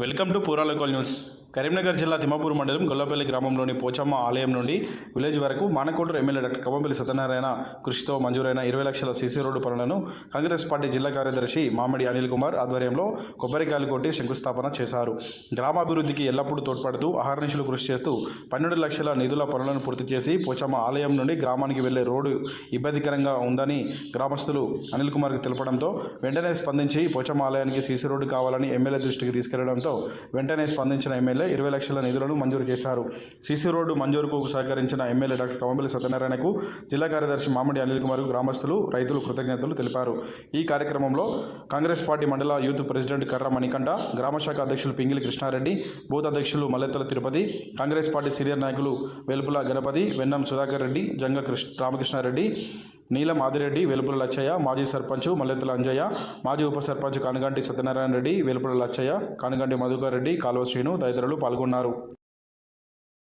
Welcome to పూరా local news Karimnagar జిల్లా తిమ్మాపూర్ మండలం గొల్లపల్లి గ్రామంలోని పోచమ్మ ఆలయం నుండి విలేజ్ వరకు మానకోటూరు ఎమ్మెల్యే డాక్టర్ కవ్వంపల్లి సత్యనారాయణ కృషితో మంజూరైన ఇరవై లక్షల సీసీ రోడ్డు పనులను కాంగ్రెస్ పార్టీ జిల్లా కార్యదర్శి మామిడి అనిల్ కుమార్ ఆధ్వర్యంలో కొబ్బరికాయలు కొట్టి శంకుస్థాపన చేశారు. గ్రామాభివృద్ధికి ఎల్లప్పుడూ తోడ్పడుతూ అహర్నిశలు కృషి చేస్తూ పన్నెండు లక్షల నిధుల పనులను పూర్తి చేసి పోచమ్మ ఆలయం నుండి గ్రామానికి వెళ్ళే రోడ్డు ఇబ్బందికరంగా ఉందని గ్రామస్తులు అనిల్ కుమార్కు తెలపడంతో వెంటనే స్పందించి పోచమ్మ ఆలయానికి సీసీ రోడ్డు కావాలని ఎమ్మెల్యే దృష్టికి తీసుకెళ్ళడంతో వెంటనే స్పందించిన ఎమ్మెల్యే ఇరవై లక్షల నిధులను మంజూరు చేశారు. సీసీ రోడ్డు మంజూరుకు సహకరించిన ఎమ్మెల్యే డాక్టర్ కవంపల్లి సత్యనారాయణకు జిల్లా కార్యదర్శి మామిడి అనిల్ కుమార్ గ్రామస్తులు రైతులు కృతజ్ఞతలు తెలిపారు. ఈ కార్యక్రమంలో కాంగ్రెస్ పార్టీ మండల యూత్ ప్రెసిడెంట్ కర్ర మణికంఠ గ్రామశాఖ అధ్యక్షులు పింగిలి కృష్ణారెడ్డి బూత్ అధ్యక్షులు Mallethala Tirupati Congress party senior నాయకులు వెలుపుల గణపతి వెన్నం సుధాకర్ రెడ్డి జంగ కృష్ణ రామకృష్ణారెడ్డి నీలం ఆదిరెడ్డి వెలుపుల లచ్చయ్య మాజీ సర్పంచ్ మల్లెత్తుల అంజయ్య మాజీ ఉప సర్పంచ్ కనుగంటి సత్యనారాయణ రెడ్డి వెలుపుల లచ్చయ్య కనుగంటి మధుకర్ రెడ్డి కాలువ శ్రీను తదితరులు పాల్గొన్నారు.